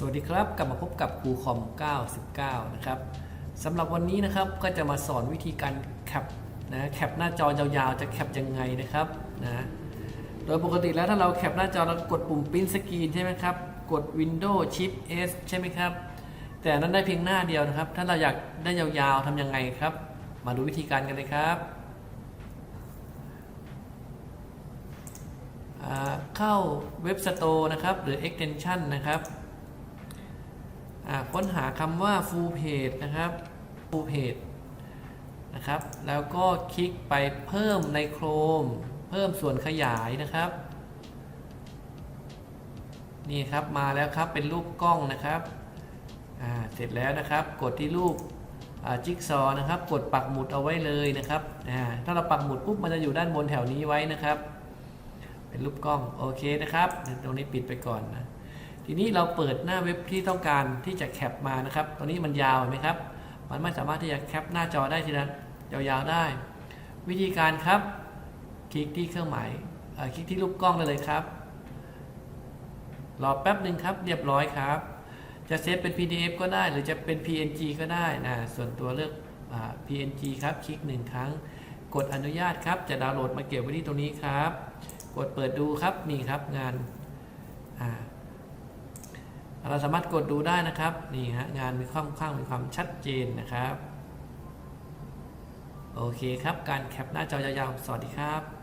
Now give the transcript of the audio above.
สวัสดีครับ กลับมาพบกับครูคอม 99 นะครับสำหรับวันนี้นะครับก็จะมาสอนวิธีการแคปนะแคปหน้าจอยาวๆ จะแคปยังไงนะครับนะโดยปกติแล้วถ้าเราแคปหน้าจอเรากดปุ่ม Print Screen ใช่ไหมครับ กด Windows Shift S ใช่ไหมครับ แต่นั้นได้เพียงหน้าเดียวนะครับ ถ้าเราอยากได้ยาวๆทำยังไงครับ มาดูวิธีการกันเลยครับเข้าเว็บ Store นะครับ หรือ Extension นะครับ ค้นหาคำว่า full page นะครับ full page นะครับ แล้วก็คลิกไปเพิ่มใน Chrome เพิ่มส่วนขยายนะครับ นี่ครับมาแล้วครับเป็นรูปกล้องนะครับเสร็จแล้วนะครับ กดที่รูปจิ๊กซอว์นะครับ กดปักหมุดเอาไว้เลยนะครับถ้าเราปักหมุดปุ๊บมันจะอยู่ด้านบนแถวนี้ไว้นะครับ เป็นรูปกล้องโอเคนะครับตรงนี้ปิดไปก่อนนะ ทีนี้เราเปิดหน้าเว็บที่ต้องการที่จะแคปมานะครับ ตอนนี้มันยาวเห็นไหมครับ มันไม่สามารถที่จะแคปหน้าจอได้ทีละยาวๆได้ วิธีการครับ คลิกที่เครื่องหมายคลิกที่รูปกล้องได้เลยครับ รอแป๊บหนึ่งครับ เรียบร้อยครับ จะเซฟเป็น PDF ก็ได้ หรือจะเป็น PNG ก็ได้นะ ส่วนตัวเลือกอ PNG ครับ คลิกหนึ่งครั้ง กดอนุญาตครับ จะดาวน์โหลดมาเก็บไว้ที่ตรงนี้ครับ กดเปิดดูครับ นี่ครับงานอ่า เราสามารถกดดูได้นะครับนี่ฮะงานมีค่อนข้างมีความชัดเจนนะครับ โอเคครับ การแคปหน้าจอยาวๆสวัสดีครับ